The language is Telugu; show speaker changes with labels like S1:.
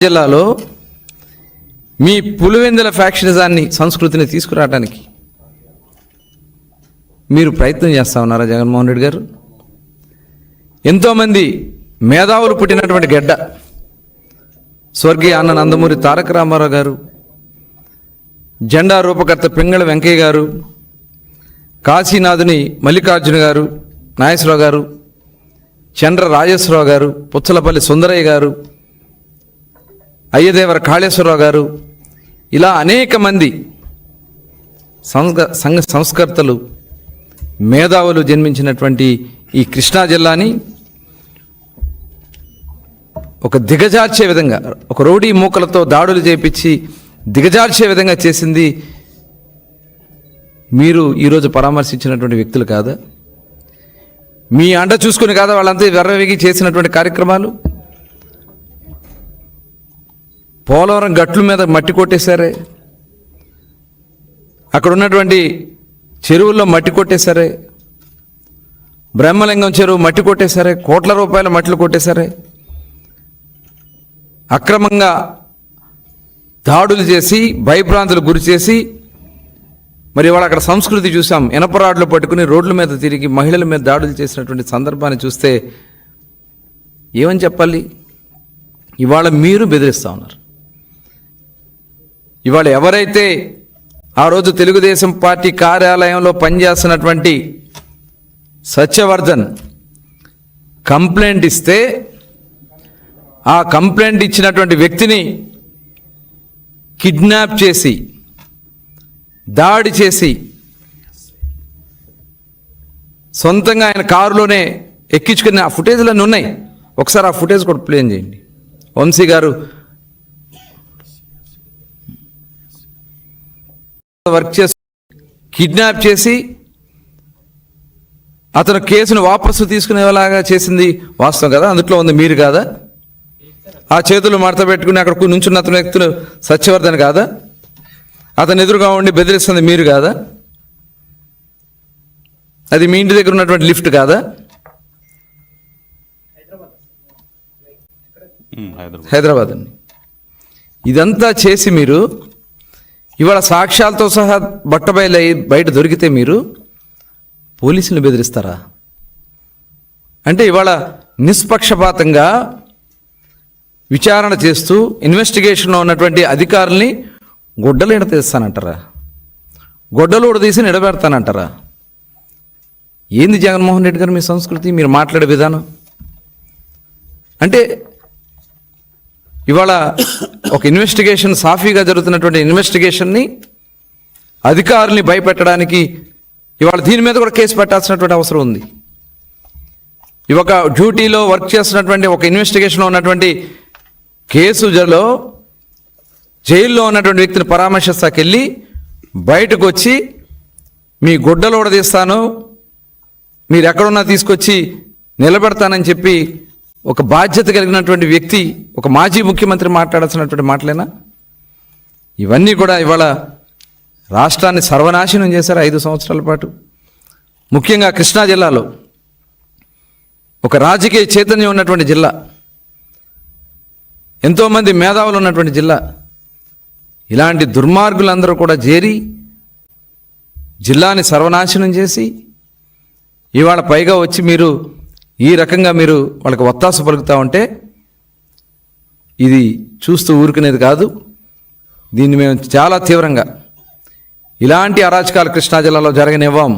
S1: జిల్లాలో మీ పులివెందుల ఫ్యాక్షనిజాన్ని సంస్కృతిని తీసుకురావడానికి మీరు ప్రయత్నం చేస్తా ఉన్నారా జగన్మోహన్ రెడ్డి గారు? ఎంతోమంది మేధావులు పుట్టినటువంటి గడ్డ స్వర్గీయ అన్న నందమూరి తారక రామారావు గారు జెండా రూపకర్త పింగళ వెంకయ్య గారు కాశీనాథుని మల్లికార్జున గారు నాగేశ్వరరావు గారు చంద్ర రాజేశ్వరరావు గారు పుచ్చలపల్లి సుందరయ్య గారు అయ్యదేవర కాళేశ్వరరావు గారు ఇలా అనేక మంది సంఘ సంఘ సంస్కర్తలు మేధావులు జన్మించినటువంటి ఈ కృష్ణా జిల్లాని ఒక దిగజార్చే విధంగా ఒక రౌడీ మూకలతో దాడులు చేపించి దిగజార్చే విధంగా చేసింది మీరు ఈరోజు పరామర్శించినటువంటి వ్యక్తులు కాదా? మీ అండ చూసుకుని కాదా వాళ్ళంతా వెర్రవేగి చేసినటువంటి కార్యక్రమాలు? పోలవరం గట్ల మీద మట్టి కొట్టేశారే? అక్కడ ఉన్నటువంటి చెరువుల్లో మట్టి కొట్టేశారే? బ్రహ్మలింగం చెరువు మట్టి కొట్టేశారే? కోట్ల రూపాయల మట్లు కొట్టేశారే? అక్రమంగా దాడులు చేసి భయభ్రాంతులు గురి చేసి మరి ఇవాళ అక్కడ సంస్కృతి చూసాం. ఇనపరాడ్లు పట్టుకుని రోడ్ల మీద తిరిగి మహిళల మీద దాడులు చేసినటువంటి సందర్భాన్ని చూస్తే ఏమని చెప్పాలి? ఇవాళ మీరు బెదిరిస్తూ ఉన్నారు. ఇవాళ ఎవరైతే ఆ రోజు తెలుగుదేశం పార్టీ కార్యాలయంలో పనిచేస్తున్నటువంటి సత్యవర్ధన్ కంప్లైంట్ ఇస్తే ఆ కంప్లైంట్ ఇచ్చినటువంటి వ్యక్తిని కిడ్నాప్ చేసి దాడి చేసి సొంతంగా ఆయన కారులోనే ఎక్కించుకుని ఆ ఫుటేజ్లన్నీ ఉన్నాయి. ఒకసారి ఆ ఫుటేజ్ కూడా ప్లేన్ చేయండి. వంశీ గారు వర్క్ చేసి కిడ్నాప్ చేసి అతను కేసును వాపసు తీసుకునేలాగా చేసింది వాస్తవం కదా? అందుట్లో ఉంది మీరు కాదా? ఆ చేతులు మడత పెట్టుకుని అక్కడ నుంచున్న అతని వ్యక్తులు సత్యవర్ధన్ కాదా? అతను ఎదురుగా ఉండి బెదిరిస్తుంది మీరు కాదా? అది మీ ఇంటి దగ్గర ఉన్నటువంటి లిఫ్ట్ కాదా?
S2: హైదరాబాద్.
S1: హైదరాబాద్ అండి. ఇదంతా చేసి మీరు ఇవాళ సాక్ష్యాలతో సహా బట్టబయలు బయట దొరికితే మీరు పోలీసులు బెదిరిస్తారా? అంటే ఇవాళ నిష్పక్షపాతంగా విచారణ చేస్తూ ఇన్వెస్టిగేషన్లో ఉన్నటువంటి అధికారుల్ని గుడ్డలు ఎడతీస్తానంటారా గొడ్డలు తీసి నిడబెడతానంటారా ఏంది జగన్మోహన్ రెడ్డి గారు మీ సంస్కృతి? మీరు మాట్లాడే విధానం? అంటే ఇవాళ ఒక ఇన్వెస్టిగేషన్ సాఫీగా జరుగుతున్నటువంటి ఇన్వెస్టిగేషన్ని అధికారుల్ని భయపెట్టడానికి ఇవాళ దీని మీద కూడా కేసు పెట్టాల్సినటువంటి అవసరం ఉంది. ఇవొక డ్యూటీలో వర్క్ చేస్తున్నటువంటి ఒక ఇన్వెస్టిగేషన్లో ఉన్నటువంటి కేసులో జైల్లో ఉన్నటువంటి వ్యక్తిని పరామర్శిస్తాకెళ్ళి బయటకు వచ్చి మీ గుడ్డలు తీస్తాను మీరు ఎక్కడున్నా తీసుకొచ్చి నిలబెడతానని చెప్పి ఒక బాధ్యత కలిగినటువంటి వ్యక్తి ఒక మాజీ ముఖ్యమంత్రి మాట్లాడాల్సినటువంటి మాటలేనా? ఇవన్నీ కూడా ఇవాళ రాష్ట్రాన్ని సర్వనాశనం చేశారు ఐదు సంవత్సరాల పాటు. ముఖ్యంగా కృష్ణా జిల్లాలో ఒక రాజకీయ చైతన్యం ఉన్నటువంటి జిల్లా ఎంతోమంది మేధావులు ఉన్నటువంటి జిల్లా. ఇలాంటి దుర్మార్గులందరూ కూడా చేరి జిల్లాని సర్వనాశనం చేసి ఇవాళ పైగా వచ్చి మీరు ఈ రకంగా మీరు వాళ్ళకి ఒత్తాస పలుకుతూ ఉంటే ఇది చూస్తూ ఊరుకునేది కాదు. దీన్ని మేము చాలా తీవ్రంగా ఇలాంటి అరాచకాలు కృష్ణా జిల్లాలో జరగనివ్వం.